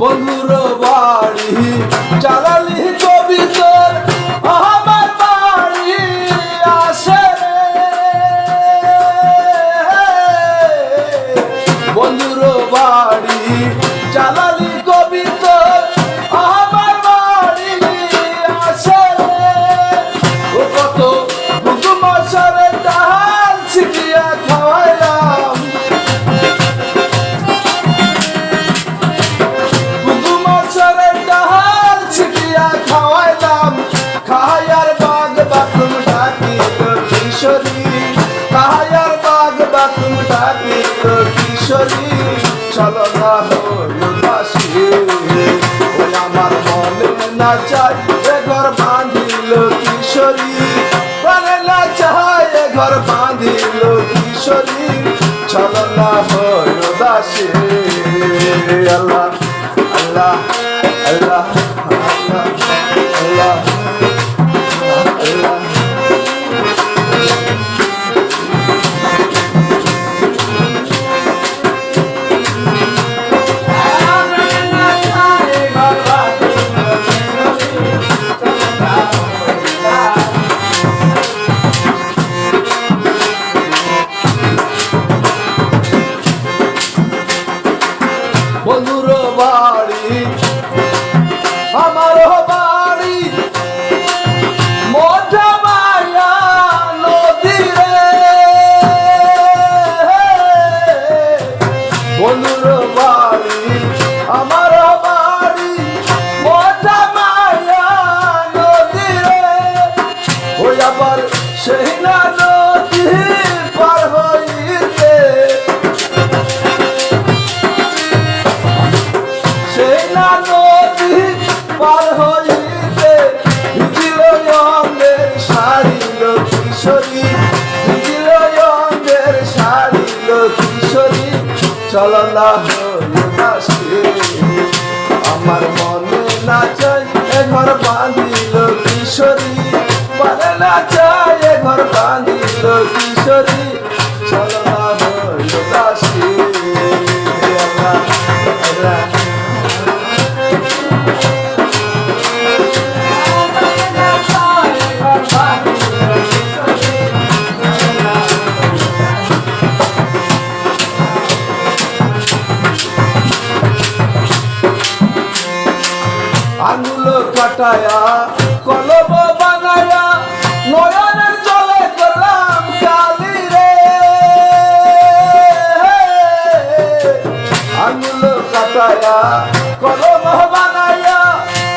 বন্ধুর বাড়ি চালালি কবি তোর আমার বাড়ি আসে বন্ধুর বাড়ি চালালি কিশোরী খায়ার বাগ বাথরুম ডাকি তো কিশোরী, চলো না হলো দাসী ওই আমার মনে না চাই এ ঘর বাঁধিল কিশোরী, মনে না চাই এ ঘর বাঁধিল কিশোরী, চলো না হলো আল্লাহ আল্লাহ আল্লাহ। বাড়ি। আমার সেই নদী পার হইতে ভিজিল অঙ্গের শাড়িল কিশোরী ভিজিল অঙ্গের শাড়িল কিশোরী, চল না আমার মনে না চাই এ ঘর বাঁধিল কিশোরী মনে না চাই এ ঘর বাঁধিল কিশোরী। কাটায়া কলম বানায়া নয়নের জলে করলাম কালি রে। আঙুল কাটায়া কলম বানায়া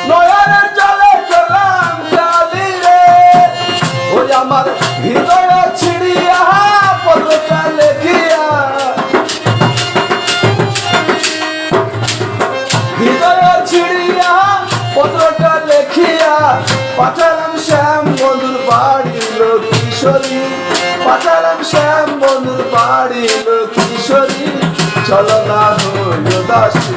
নয়নের জলে করলাম কালি রে। ওই আমার হৃদয় পাঠালাম শ্যাম বন্ধুর বাড়ি কিশোরী পাঠালাম শ্যাম বন্ধুর বাড়ি কিশোরী চলো না হইল দাসী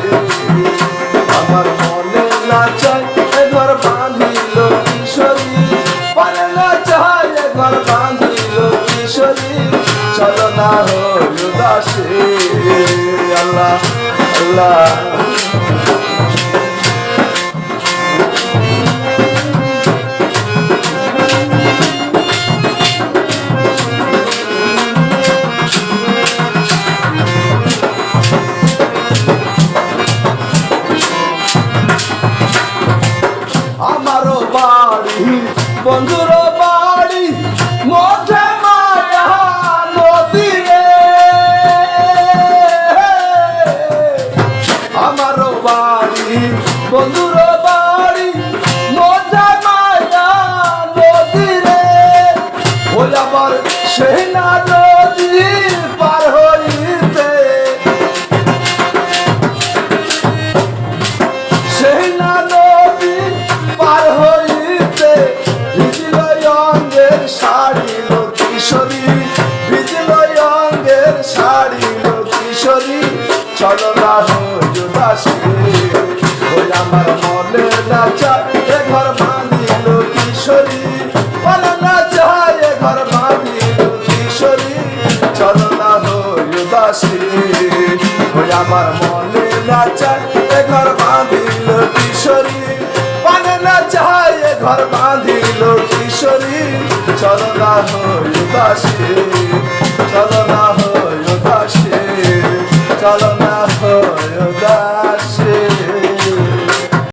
আমার মনে না চাই এ ঘর বাঁধিল কিশোরী মনে না চাই এ ঘর বাঁধিল কিশোরী চলো না হইল দাসী আল্লাহ আল্লাহ। বন্ধুর না চায় এ ঘর বাঁধিল কিশোরী। বলে না চায় এ ঘর বাঁধিল কিশোরী। চলো না হইল দাসী ওই আমার মনে না চায় এ ঘর বাঁধিল কিশোরী। পানে না চায় ঘর বাঁধিল কিশোরী। হই উদাসী হই উদাসী চলো না হই উদাসী